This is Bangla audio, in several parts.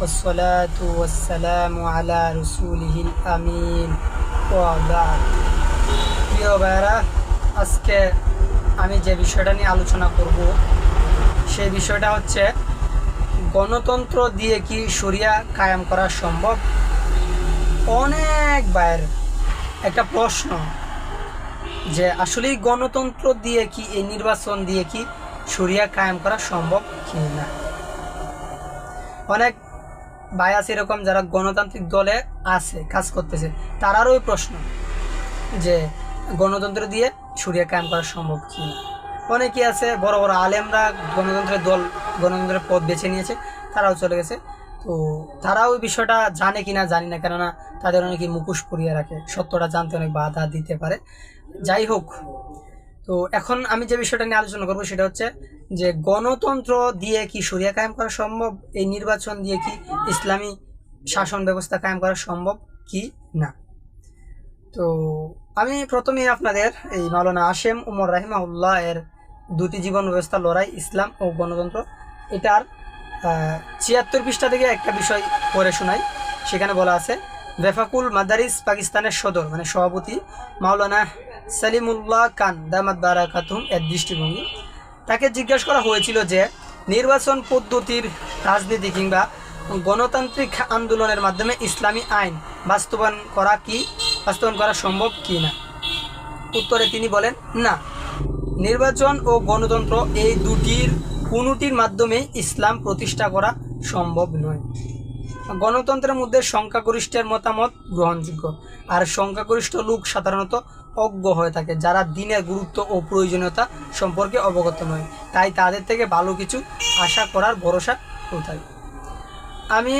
والصلاة والسلام على رسوله الأمين وبعد প্রিয় ভাইরা আজকে আমি যে বিষয়টা নিয়ে আলোচনা করব সেই বিষয়টা হচ্ছে গণতন্ত্র দিয়ে কি শরিয়া কায়েম করা সম্ভব অনেক বাইর একটা প্রশ্ন যে আসলেই গণতন্ত্র দিয়ে কি এই নির্বাচন দিয়ে কি শরিয়া কায়েম করা সম্ভব কি না অনেক ভাই আছে এরকম যারা গণতান্ত্রিক দলে আছে, কাজ করতেছে, তারারও ওই প্রশ্ন যে গণতন্ত্র দিয়ে শরিয়া কায়েম করা সম্ভব কি অনেকে আছে, বড় বড় আলেমরা গণতন্ত্রের দল, গণতন্ত্রের পথ বেছে নিয়েছে, তারাও চলে গেছে। তো তারাও ওই বিষয়টা জানে কি না জানি না, কেননা তাদের অনেকে মুখোশ পরিয়ে রাখে। সত্যটা জানতে অনেক বাধা দিতে পারে। যাই হোক তো এখন আমি যে বিষয়টা নিয়ে আলোচনা করব সেটা হচ্ছে যে গণতন্ত্র দিয়ে কি সরিয়া কায়েম করা সম্ভব? এই নির্বাচন দিয়ে কি ইসলামী শাসন ব্যবস্থা কায়েম করা সম্ভব কি না? তো আমি প্রথমে আপনাদের এই মাওলানা আসেম উমর রাহিমাউল্লাহ এর দুটি জীবন ব্যবস্থা, লড়াই, ইসলাম ও গণতন্ত্র, এটার ছিয়াত্তর পৃষ্ঠা থেকে একটা বিষয় পড়ে শোনাই। সেখানে বলা আছে, বেফাকুল মাদারিস পাকিস্তানের সদর মানে সভাপতি মাওলানা সালিমুল্লাহ খান দামাদ বারাকাতুম এর দৃষ্টিভঙ্গি। তাকে জিজ্ঞাসা করা হয়েছিল যে, নির্বাচন পদ্ধতির রাজনীতি কিংবা গণতান্ত্রিক আন্দোলনের মাধ্যমে ইসলামী আইন বাস্তবায়ন করা কি, বাস্তবায়ন করা সম্ভব কি না? উত্তরে তিনি বলেন, না। নির্বাচন ও গণতন্ত্র এই দুটির কোনোটির মাধ্যমে ইসলাম প্রতিষ্ঠা করা সম্ভব নয়। গণতন্ত্রের মধ্যে সংখ্যাগরিষ্ঠের মতামত গ্রহণযোগ্য। আর সংখ্যাগরিষ্ঠ লোক সাধারণত অজ্ঞ হয়ে থাকে, যারা দিনের গুরুত্ব ও প্রয়োজনীয়তা সম্পর্কে অবগত নয়। তাই তাদের থেকে ভালো কিছু আশা করার ভরসা কোথায় আমি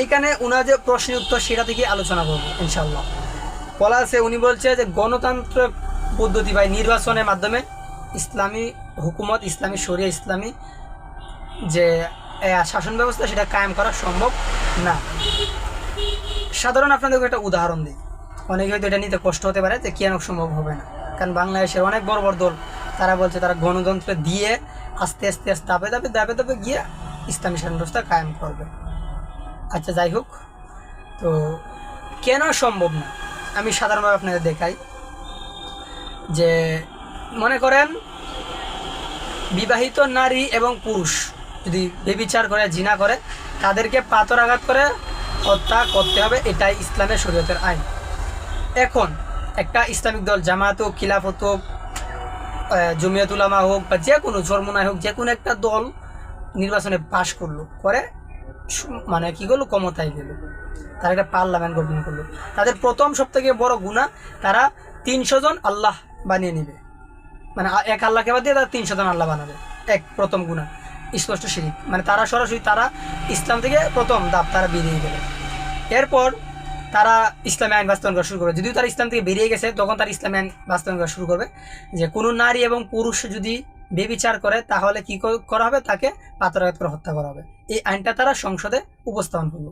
এইখানে ওনার যে প্রশ্নের উত্তর, সেটা থেকে আলোচনা করব ইনশাল্লাহ বলা আছে উনি বলছে যে, গণতন্ত্র পদ্ধতি বা নির্বাচনের মাধ্যমে ইসলামী হুকুমত, ইসলামী শরিয়া, ইসলামী যে শাসন ব্যবস্থা, সেটা কায়েম করা সম্ভব না। সাধারণ আপনাদেরকে একটা উদাহরণ দিই। অনেকে হয়তো এটা নিতে কষ্ট হতে পারে যে কেন সম্ভব হবে না। কারণ বাংলাদেশের অনেক বড় বড় দল, তারা বলছে তারা গণতন্ত্র দিয়ে আস্তে আস্তে আস্তে দাবে দাবে দাবে দাবে গিয়ে ইসলামী শাসন ব্যবস্থা কায়েম করবে। আচ্ছা যাই হোক। তো কেন সম্ভব না? আমি সাধারণভাবে আপনাদের দেখাই যে মনে করেন বিবাহিত নারী এবং পুরুষ যদি বেবিচার করে, জিনা করে, তাদেরকে পাথর আঘাত করে হত্যা করতে হবে, এটাই ইসলামের শরীয়তের আইন। এখন একটা ইসলামিক দল জামাত হোক খিলাফত হোক আহ, জমিয়ত উলামা হোক বা যে কোনো জন্মনায় হোক যে কোনো একটা দল নির্বাচনে পাশ করল করে মানে কি করল ক্ষমতায় গেল। তারা একটা পার্লামেন্ট গঠন করল। তাদের প্রথম সব থেকে বড় গুণা তারা তিনশো জন আল্লাহ বানিয়ে নেবে। মানে এক আল্লাহকে বাদ দিয়ে তারা তিনশো জন আল্লাহ বানাবে। এক প্রথম গুণা স্পষ্ট শিরিক। মানে তারা সরাসরি তারা ইসলাম থেকে প্রথম দাপ তারা বেরিয়ে গেলে। এরপর তারা ইসলামী আইন বাস্তবায়ন করা শুরু করবে। যদিও তারা ইসলাম থেকে বেরিয়ে গেছে, তখন তারা ইসলামী আইন বাস্তবায়ন করা শুরু করবে। যে কোনো নারী এবং পুরুষ যদি বেবিচার করে, তাহলে কি কর- হবে? তাকে পাথরাঘাত করে হত্যা করা হবে। এই আইনটা তারা সংসদে উপস্থাপন করল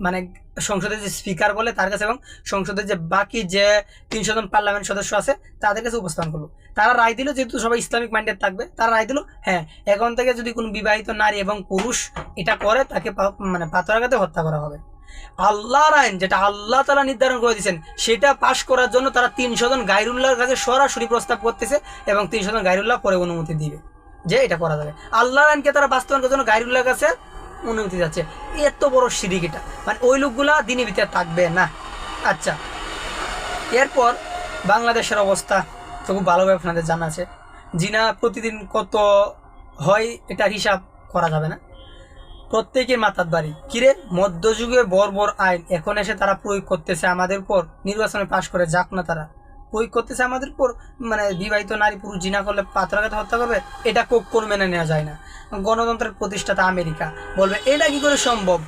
মানে সংসদের যে স্পিকার বলে তার কাছে এবং সংসদের যে বাকি যে তিনশো জন পার্লামেন্ট সদস্য আছে, তাদের কাছে উপস্থাপন করল তারা রায় দিল যেহেতু সবাই ইসলামিক মাইন্ডেড থাকবে, তারা রায় দিল হ্যাঁ এখন থেকে যদি কোনো বিবাহিত নারী এবং পুরুষ এটা করে, তাকে মানে পাথরাঘাতে হত্যা করা হবে। আল্লাহর আইন, যেটা আল্লাহ তারা নির্ধারণ করে দিয়েছেন, সেটা পাশ করার জন্য তারা তিনশো জন গাইরুল্লাহর কাছে সরাসরি প্রস্তাব করতেছে এবং তিনশো জন গাইরুল্লাহ পরে অনুমতি দিবে যে এটা করা যাবে। আল্লাহর আইনকে তারা বাস্তবায়ন করার জন্য গাইরুল্লাহর কাছে অনুমতি যাচ্ছে। এত বড় সিরিক এটা। মানে ওই লোকগুলা দিনের ভিতরে থাকবে না। আচ্ছা এরপর বাংলাদেশের অবস্থা তো খুব ভালোভাবে আপনাদের জানা আছে। জিনা প্রতিদিন কত হয়, এটার হিসাব করা যাবে না। প্রত্যেকের মাথার বাড়ি কিরে? মধ্যযুগে বর্বর আইন। এখন এসে তারা প্রয়োগ করতেছে আমাদের উপর। নির্বাচনে পাশ করে যাক না তারা। প্রয়োগ করতেছে আমাদের উপর? মানে বিবাহিত নারী পুরুষ জিনা করলে পাত্রাঘাত হত্যা করবে? এটা কোন মেনে নেওয়া যায় না। গণতন্ত্রের প্রতিষ্ঠাতা আমেরিকা। বলবে, এটা কি করে সম্ভব?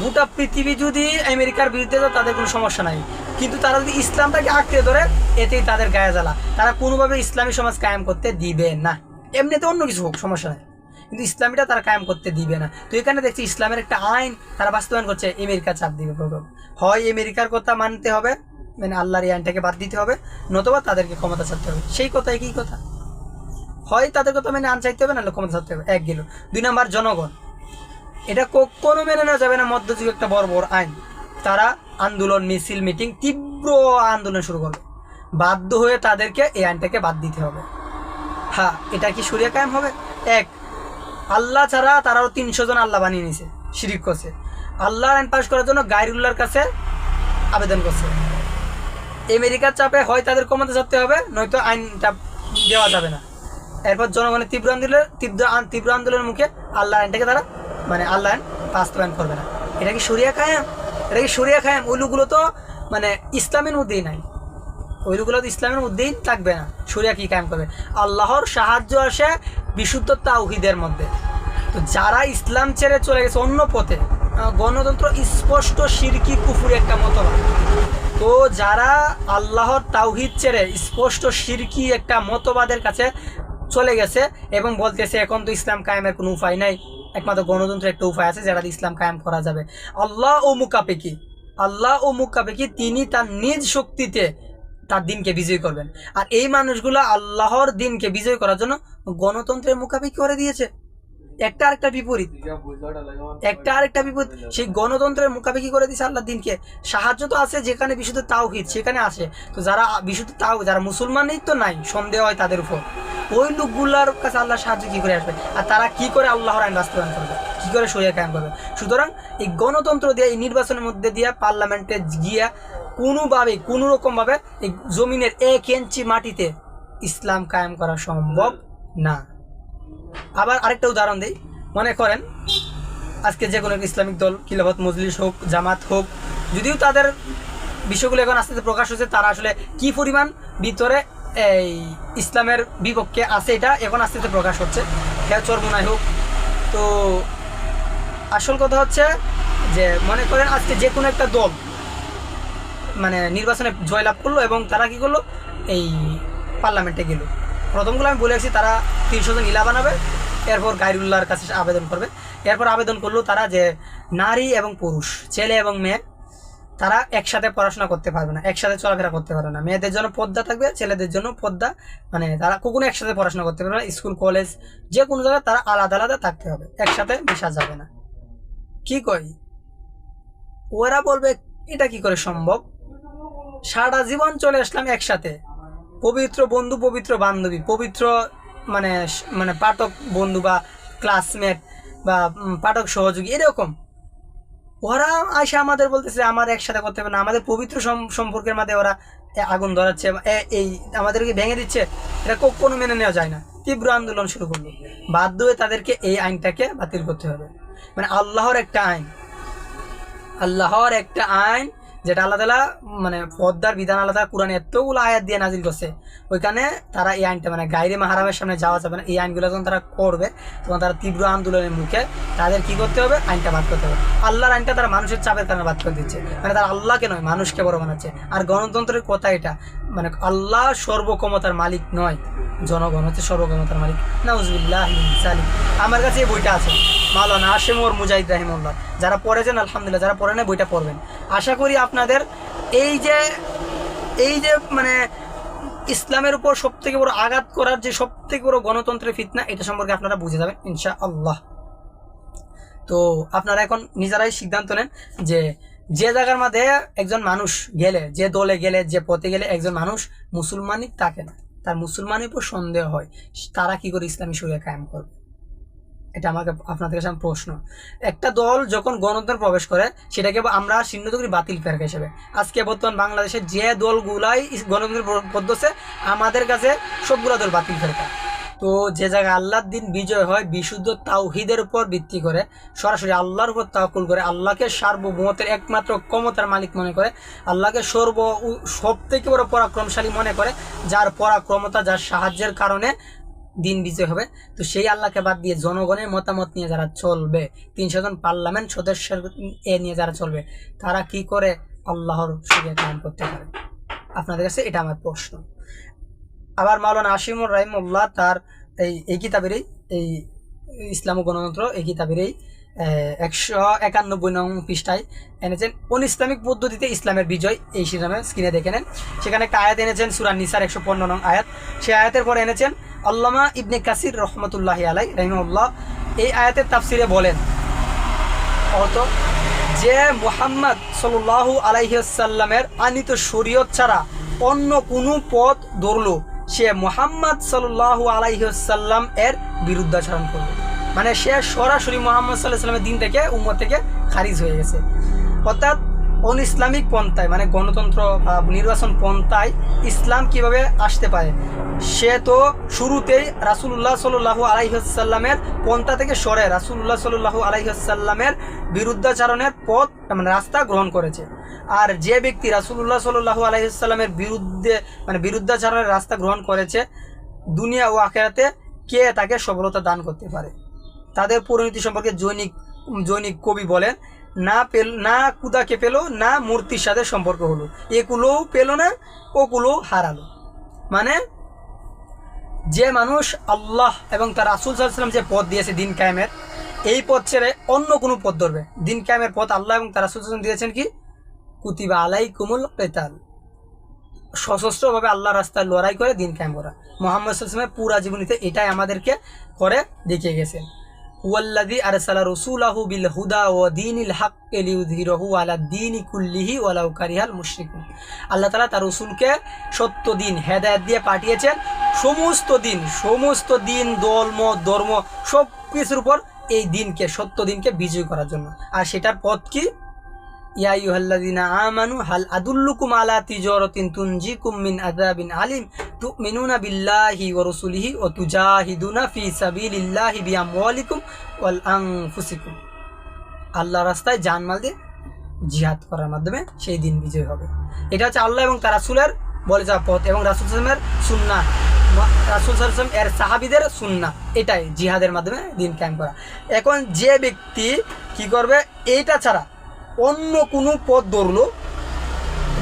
গোটা পৃথিবী যদি আমেরিকার বিরুদ্ধে যায়, তাদের কোনো সমস্যা নাই। কিন্তু তারা যদি ইসলামটাকে আঁকড়ে ধরে, এতেই তাদের গায়ে জ্বালা। তারা কোনোভাবে ইসলামী সমাজ কায়েম করতে দিবে না। এমনিতে অন্য কিছু হোক, সমস্যা নাই। কিন্তু ইসলামীটা তারা কায়েম করতে দিবে না। তো এখানে দেখছি ইসলামের একটা আইন তারা বাস্তবায়ন করছে, আমেরিকা চাপ দিবে প্রথম। হয় আমেরিকার কথা মানতে হবে মানে আল্লাহর এই আইনটাকে বাদ দিতে হবে, নতুবা তাদেরকে ক্ষমতা ছাড়তে হবে। সেই কথা একই কথা? হয় তাদের কথা মেনে আন চাইতে হবে না ক্ষমতা ছাড়তে হবে। এক গেল। দুই নাম্বার, জনগণ। এটা কখনো মেনে নেওয়া যাবে না মধ্যযুগ একটা বড় বড় আইন। তারা আন্দোলন, মিছিল, মিটিং, তীব্র আন্দোলন শুরু করবে। বাধ্য হয়ে তাদেরকে এই আইনটাকে বাদ দিতে হবে। হ্যাঁ এটা কি সরিয়া কায়েম হবে? এক। আল্লাহ ছাড়া তারাও তিনশো জন আল্লাহ বানিয়ে নিছে, শিরিক করছে। আল্লাহর আইন পাশ করার জন্য গাইরুল্লাহর কাছে আবেদন করছে। আমেরিকার চাপে হয় তাদের ক্ষমতা ছাড়তে হবে, নয়তো আইনটা দেওয়া যাবে না। এরপর জনগণের তীব্র আন্দোলনের, তীব্র তীব্র আন্দোলনের মুখে আল্লাহ আইনটাকে তারা মানে আল্লাহ আইন বাস্তবায়ন করবে না। এটা কি সরিয়া খায়াম এটা কি সরিয়া খায়াম ওইগুলো তো মানে ইসলামের মধ্যেই নাই। ওইগুলো তো ইসলামের মধ্যেই থাকবে না। সরিয়া কি কায়েম করবে? আল্লাহর সাহায্য আসে বিশুদ্ধ তাওহিদের মধ্যে। তো যারা ইসলাম ছেড়ে চলে গেছে অন্য পথে গণতন্ত্র স্পষ্ট শিরকি কুফুরি একটা মতবাদ। তো যারা আল্লাহর তাওহিদ ছেড়ে স্পষ্ট শিরকি একটা মতবাদের কাছে চলে গেছে এবং বলতেছে, এখন তো ইসলাম কায়েমের কোনো উপায় নাই। একমাত্র গণতন্ত্রের একটা উপায় আছে দিয়ে ইসলাম কায়েম করা যাবে। আল্লাহ ও মুকাপেকি, আল্লাহ ও মুকাপেকি তিনি তার নিজ শক্তিতে তার দিনকে বিজয় করবেন। আর এই মানুষগুলো আল্লাহর দিনকে বিজয় করার জন্য গণতন্ত্রের মুখাপেক্ষি করে দিয়েছে। একটা আরেকটা বিপরীত। একটা আরেকটা বিপরীত। সেই গণতন্ত্রের মুখাপেক্ষি করে দিয়েছে আল্লাহর দিনকে। সাহায্য তো আছে যেখানে বিশুদ্ধ তাও তাওহিদ, সেখানে আসে তো যারা বিশুদ্ধ তাও যারা মুসলমানই তো নাই, সন্দেহ হয় তাদের উপর। ওই লোকগুলার কাছে আল্লাহ সাহায্য কি করে আসবে? আর তারা কি করে আল্লাহর আইন বাস্তবায়ন করবে? কি করে সরিয়া কায়েম করবে? সুতরাং এই গণতন্ত্র দিয়ে, এই নির্বাচনের মধ্যে দিয়ে, পার্লামেন্টে গিয়া কোনোভাবে কোনো রকমভাবে এই জমিনের এক ইঞ্চি মাটিতে ইসলাম কায়েম করা সম্ভব না। আবার আরেকটা উদাহরণ দিই। মনে করেন, আজকে যে কোনো ইসলামিক দল কিলাফত মজলিস হোক, জামাত হোক, যদিও তাদের বিষয়গুলো এখন আস্তে আস্তে প্রকাশ হচ্ছে তারা আসলে কি পরিমাণ ভিতরে এই ইসলামের বিপক্ষে আছে এটা এখন আস্তে আস্তে প্রকাশ হচ্ছে। হ্যাঁ চরমোনাই হোক। তো আসল কথা হচ্ছে যে, মনে করেন আজকে যে কোনো একটা দল মানে নির্বাচনে জয়লাভ করল এবং তারা কি করল? এই পার্লামেন্টে গেল। প্রথমগুলো আমি বলে রাখছি তারা তিনশো জন ইলা বানাবে, এরপর গাইরুল্লাহর কাছে আবেদন করবে। এরপর আবেদন করল তারা যে নারী এবং পুরুষ, ছেলে এবং মেয়ে, তারা একসাথে পড়াশোনা করতে পারবে না, একসাথে চলাফেরা করতে পারবে না। মেয়েদের জন্য পদ্মা থাকবে, ছেলেদের জন্য পদ্মা মানে তারা কখনো একসাথে পড়াশোনা করতে পারবে না। স্কুল, কলেজ, যে কোনো জায়গায় তারা আলাদা আলাদা থাকতে হবে, একসাথে মেশা যাবে না। কি কই ওরা বলবে, এটা কি করে সম্ভব? সারা জীবন চলে আসলাম একসাথে। পবিত্র বন্ধু, পবিত্র বান্ধবী, পবিত্র মানে মানে পাঠক বন্ধু বা ক্লাসমেট বা পাঠক সহযোগী, এরকম। ওরা আসে আমাদের বলতেছে, আমার একসাথে করতে হবে না। আমাদের পবিত্র সম- সম্পর্কের মধ্যে ওরা আগুন ধরাচ্ছে এই আমাদেরকে ভেঙে দিচ্ছে, এটা কখনো মেনে নেওয়া যায় না। তীব্র আন্দোলন শুরু করল। বাধ্য হয়ে তাদেরকে এই আইনটাকে বাতিল করতে হবে। মানে আল্লাহর একটা আইন। আল্লাহর একটা আইন যেটা আল্লাহ তালা মানে পদ্মার বিধান আল্লাহ কোরআনে এতগুলো আয়াত দিয়ে নাজিল করছে। ওইখানে তারা এই আইনটা মানে গাইরে মাহারামের সামনে যাওয়া যাবে না। এই আইনগুলো যখন তারা করবে, তখন তারা তীব্র আন্দোলনের মুখে তাদের কি করতে হবে? আইনটা বাদ করতে হবে। আল্লাহর আইনটা তারা মানুষের চাপের কারণে বাদ করে দিচ্ছে। মানে তারা আল্লাহকে নয়, মানুষকে বড় বানাচ্ছে। আর গণতন্ত্রের কথা এটা মানে আল্লাহ সর্বক্ষমতার মালিক নয়, জনগণ হচ্ছে সর্বক্ষমতার মালিক। নাউজুবিল্লাহ আমার কাছে এই বইটা আছে, মাওলানা আশেম ওর মুজাহিদ রাহিমুল্লাহ যারা পড়েছেন, আলহামদুলিল্লাহ, যারা পড়ে পড়েন বইটা পড়বেন। আশা করি আপনাদের এই যে এই যে মানে ইসলামের উপর সব থেকে বড় আঘাত করার যে সব থেকে বড় গণতন্ত্রের ফিতনা, এটা সম্পর্কে আপনারা বুঝে যাবেন ইনশা আল্লাহ তো আপনারা এখন নিজেরাই সিদ্ধান্ত নেন যে যে জায়গার মধ্যে একজন মানুষ গেলে, যে দলে গেলে, যে পথে গেলে একজন মানুষ মুসলমানই তাকে না। তার মুসলমানের উপর সন্দেহ হয়, তারা কি করে ইসলামী শরিয়া কায়েম করবে? এটা আমাকে, আপনাদের কাছে আমার প্রশ্ন। একটা দল যখন গণতন্ত্র প্রবেশ করে, সেটাকে আমরা চিহ্নিত করি বাতিল ফেরকা হিসেবে। আজকে বর্তমান বাংলাদেশে যে দলগুলাই গণতন্ত্র পদ্ধতি আমাদের কাছে সবগুলো দল বাতিল ফেরকা তো যে জায়গায় আল্লাহর দিন বিজয় হয়, বিশুদ্ধ তাওহিদের উপর ভিত্তি করে, সরাসরি আল্লাহর উপর তাওকুল করে, আল্লাহকে সার্বভৌমতের একমাত্র ক্ষমতার মালিক মনে করে, আল্লাহকে সর্ব সব থেকে বড় পরাক্রমশালী মনে করে, যার পরাক্রমতা, যার সাহায্যের কারণে দিন বিজয় হবে। তো সেই আল্লাহকে বাদ দিয়ে জনগণের মতামত নিয়ে যারা চলবে, তিনশো জন পার্লামেন্ট সদস্যের এ নিয়ে যারা চলবে, তারা কি করে আল্লাহর সুবিধা কায়ন করতে পারে? আপনাদের কাছে এটা আমার প্রশ্ন। আবার মাওলানা আসিমুর রাহিমুল্লাহ তার এই এই কিতাবেরই, এই ইসলাম গণতন্ত্র এই কিতাবেরই একশো একানব্বই নং পৃষ্ঠায় এনেছেন অন ইসলামিক পদ্ধতিতে ইসলামের বিজয়? এই শিরামে স্ক্রিনে দেখে নেন। সেখানে একটা আয়াত এনেছেন সুরান নিসার একশো পনেরো নং আয়াত। সেই আয়াতের পরে এনেছেন আল্লামা ইবনে কাসির রহমতুল্লাহ আলাই রহিমউল্লাহ এই আয়াতের তাফসিরে বলেন অত যে মুহাম্মদ সাল্লাল্লাহু আলাইসাল্লামের আনিত শরীয়ত ছাড়া অন্য কোনো পথ ধরলো, সে মুহাম্মদ সাল্লাল্লাহু আলাইসাল্লাম এর বিরুদ্ধাচরণ করবে মানে সে সরাসরি মোহাম্মদ সাল্লাহ সাল্লামের দিন থেকে, উম্মত থেকে খারিজ হয়ে গেছে। অর্থাৎ অন ইসলামিক পন্থায় মানে গণতন্ত্র নির্বাচন পন্থায় ইসলাম কীভাবে আসতে পারে? সে তো শুরুতেই রাসুল্লাহ সাল্লু আলাইসাল্লামের পন্থা থেকে সরে রাসুল্লাহ সাল্লু আলাইসাল্লামের বিরুদ্ধাচারণের পথ মানে রাস্তা গ্রহণ করেছে। আর যে ব্যক্তি রাসুল্লাহ সাল্লু আলাইসাল্লামের বিরুদ্ধে মানে বিরুদ্ধাচারণের রাস্তা গ্রহণ করেছে, দুনিয়া ও আখেরাতে কে তাকে সফলতা দান করতে পারে? তাদের পরিণতি সম্পর্কে জৈনিক জৈনিক কবি বলেন না পেল, না কুদাকে পেল, না মূর্তির সাথে সম্পর্ক হলো। এগুলোও পেল না ওগুলোও হারালো। মানে যে মানুষ আল্লাহ এবং তার রাসুল সাল্লাম যে পথ দিয়েছে দিন কায়েমের, এই পথ ছেড়ে অন্য কোনো পথ ধরবে। দিন কায়েমের পথ আল্লাহ এবং তার রাসুল সাল্লাম দিয়েছেন কি? কুতিবা আলাই কুমুল পেতাল সশস্ত্রভাবে আল্লাহ রাস্তায় লড়াই করে দিন কায়েম করা। মোহাম্মদ সাল্লামের পুরা জীবনীতে এটাই আমাদেরকে করে দেখিয়ে গেছেন ওয়াল্লাদি আরসালা রসুলাহু বিল হুদা ও দিনিল হক লিউযহিরাহু আলা দীনি কুল্লিহি ওয়ালাউ কারিহাল মুশরিকুন। আল্লাহ তাআলা তার রসুলকে সত্য দিন, হেদায়েত দিয়ে পাঠিয়েছেন। সমস্ত দিন সমস্ত দিন, দল, মত, ধর্ম সব কিছুর উপর এই দিনকে, সত্য দিনকে বিজয় করার জন্য। আর সেটার পথ কি? ইয়া আইয়ুহাল্লাযীনা আমানু, হাল আদুল্লুকুম আলা তিজারাতিন তুনজিকুম মিন আযাবিন আলিম। তুমিনুনা বিল্লাহি ওয়া রাসূলিহি ওয়া তুজাহিদুনা ফি সাবিলিল্লাহি বিআমওয়ালিকুম ওয়াল আনফুসিকুম আল্লাহ রাস্তায় জানমাল দিয়ে জিহাদ করার মাধ্যমে সেই দিন বিজয় হবে। এটা হচ্ছে আল্লাহ এবং তার রাসূলের বলে যাওয়া পথ এবং রাসূল সাল্লামের সুন্নাহ রাসূল সাল্লাম এর সাহাবিদের সুন্নাহ এটাই জিহাদের মাধ্যমে দিন কায়েম করা। এখন যে ব্যক্তি কি করবে? এইটা ছাড়া অন্য কোনো পথ ধরলো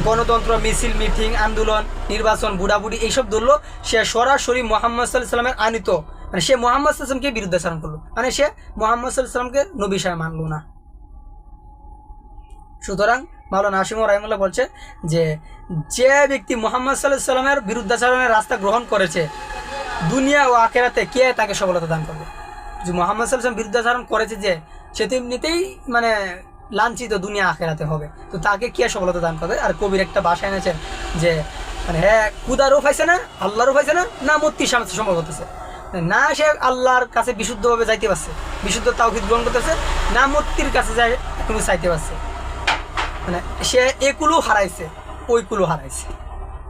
গণতন্ত্র, মিছিল, মিটিং, আন্দোলন, নির্বাচন, বুড়াবুড়ি এইসব ধরলো। সে সরাসরি মোহাম্মদ সাল্লাহ সাল্লামের আনিত। মানে সে মোহাম্মদ সাল্লামকে বিরুদ্ধাচরণ করল। মানে সে মোহাম্মদ সাল্লাহ সাল্লামকে নবী সাহেব মানলো না। সুতরাং মাওলানা নাসিম রাহিমুল্লাহ বলছে যে যে ব্যক্তি মোহাম্মদ সাল্লাহ সাল্লামের বিরুদ্ধাচরণের রাস্তা গ্রহণ করেছে, দুনিয়া ও আখেরাতে কে তাকে সফলতা দান করবে? যে মোহাম্মদ সাল্লাম বিরুদ্ধাচরণ করেছে যে, সে তো এমনিতেই মানে লাঞ্ছিত দুনিয়া আখেরাতে হবে। তো তাকে কে সফলতা দান করবে আর কবির একটা বাসা এনেছেন যে মানে হ্যাঁ কুদারও পাইছে না আল্লাহরও পাইছে না না মূর্তির সামনে সম্ভব হতেছে। না সে আল্লাহর কাছে বিশুদ্ধভাবে যাইতে পারছে, বিশুদ্ধ তাওহিদ গ্রহণ করতেছে, না মূর্তির কাছে যাই তুমি চাইতে পারছে। মানে সে একুলো হারাইছে ওইকুলো হারাইছে।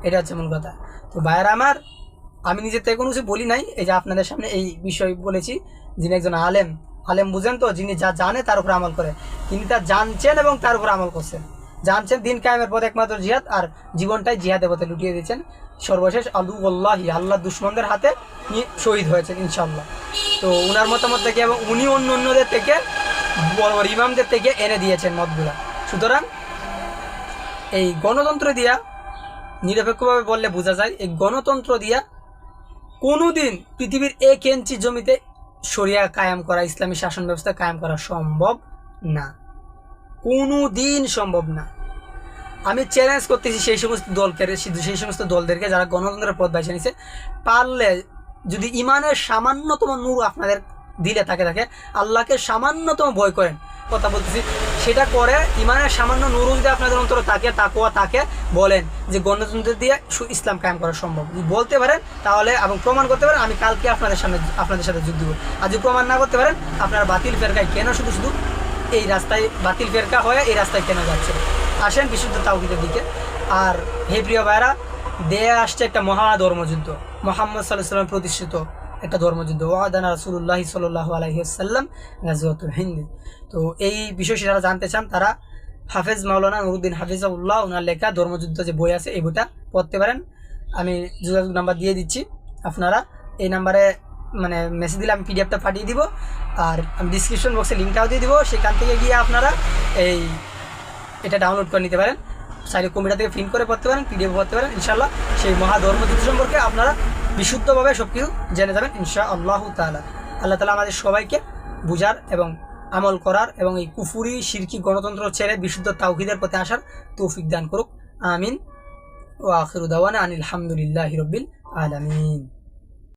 এটা হচ্ছে মূল কথা। তো ভাইয়ার আমার, আমি নিজে থেকে কোনো কিছু বলি নাই, এই যে আপনাদের সামনে এই বিষয় বলেছি, যিনি একজন আলেম আলেম বুঝেন তো, যিনি যা জানে তার উপর আমল করে। তিনি তা জানছেন এবং তার উপর আমল করছেন। জানছেন দিন কায়েমের পথ একমাত্র জিহাদ আর জীবনটাই জিহাদের পথে লুটিয়ে দিয়েছেন। সর্বশেষ আলু আল্লাহি আল্লাহ দুশ্মনদের হাতে শহীদ হয়েছেন ইনশাল্লাহ তো উনার মতামত থেকে এবং উনি অন্য অন্যদের থেকে, বড় বড় ইমামদের থেকে এনে দিয়েছেন মতগুলা। সুতরাং এই গণতন্ত্র দিয়া নিরপেক্ষভাবে বললে বোঝা যায়, এই গণতন্ত্র দিয়া কোনোদিন পৃথিবীর এক ইঞ্চি জমিতে শরিয়া কায়েম করা, ইসলামী শাসন ব্যবস্থা কায়েম করা সম্ভব না। কোনো দিন সম্ভব না। আমি চ্যালেঞ্জ করতেছি সেই সমস্ত দলকে, সেই সমস্ত দলদেরকে যারা গণতন্ত্রের পথ বেছে নিছে। পারলে যদি ইমানের সামান্যতম নূর আপনাদের দিলে থাকে থাকে আল্লাহকে সামান্যতম ভয় করেন, কথা বলতেছি। সেটা করে ইমানের সামান্য নুরু যদি আপনাদের অন্তর থাকে তাকুয়া তাকে বলেন যে গণতন্ত্র দিয়ে সু- ইসলাম কায়েম করা সম্ভব। বলতে পারেন, তাহলে এবং প্রমাণ করতে পারেন, আমি কালকে আপনাদের সামনে আপনাদের সাথে যুদ্ধ করব। আর যদি প্রমাণ না করতে পারেন, আপনারা বাতিল ফেরকায় কেন শুধু শুধু এই রাস্তায় বাতিল ফেরকা হয়ে এই রাস্তায় কেন যাচ্ছে। আসেন বিশুদ্ধ তাওহিদের দিকে। আর হে প্রিয় ভাইরা দেয়া আসছে একটা মহা ধর্মযুদ্ধ। মোহাম্মদ সাল্লাহ সাল্লাম প্রতিষ্ঠিত একটা ধর্মযুদ্ধ। ওয়াদানা রাসুল্লাহি সাল্লাহ আলহিহাল্লাম গাজওয়াত হিন্দি। তো এই বিষয় যারা জানতে চান, তারা হাফেজ মাওলানা নুরুদ্দিন হাফিজাউল্লাহ ওনার লেখা ধর্মযুদ্ধ যে বই আছে, এই বইটা পড়তে পারেন। আমি যোগাযোগ নাম্বার দিয়ে দিচ্ছি। আপনারা এই নাম্বারে মানে মেসেজ দিলে আমি পিডিএফটা পাঠিয়ে দিব, আর আমি ডিসক্রিপশন বক্সে লিঙ্কটাও দিয়ে দিব, সেখান থেকে গিয়ে আপনারা এই এটা ডাউনলোড করে নিতে পারেন। চাইলে কম্পিউটার থেকে প্রিন্ট করে পড়তে পারেন পিডিএফ পড়তে পারেন ইনশাল্লাহ সেই মহা ধর্মযুদ্ধ সম্পর্কে আপনারা বিশুদ্ধভাবে সব কিছু জেনে যাবেন ইনশা আল্লাহ তালা আল্লাহ তালা আমাদের সবাইকে বুঝার এবং আমল করার এবং এই কুফুরি শিরকি গণতন্ত্র ছেড়ে বিশুদ্ধ তাওহিদের পথে আসার তৌফিক দান করুক। আমিন। ও আখিরুদ্দাওয়ানা আনিল হামদুলিল্লাহ রবিল আলমিন।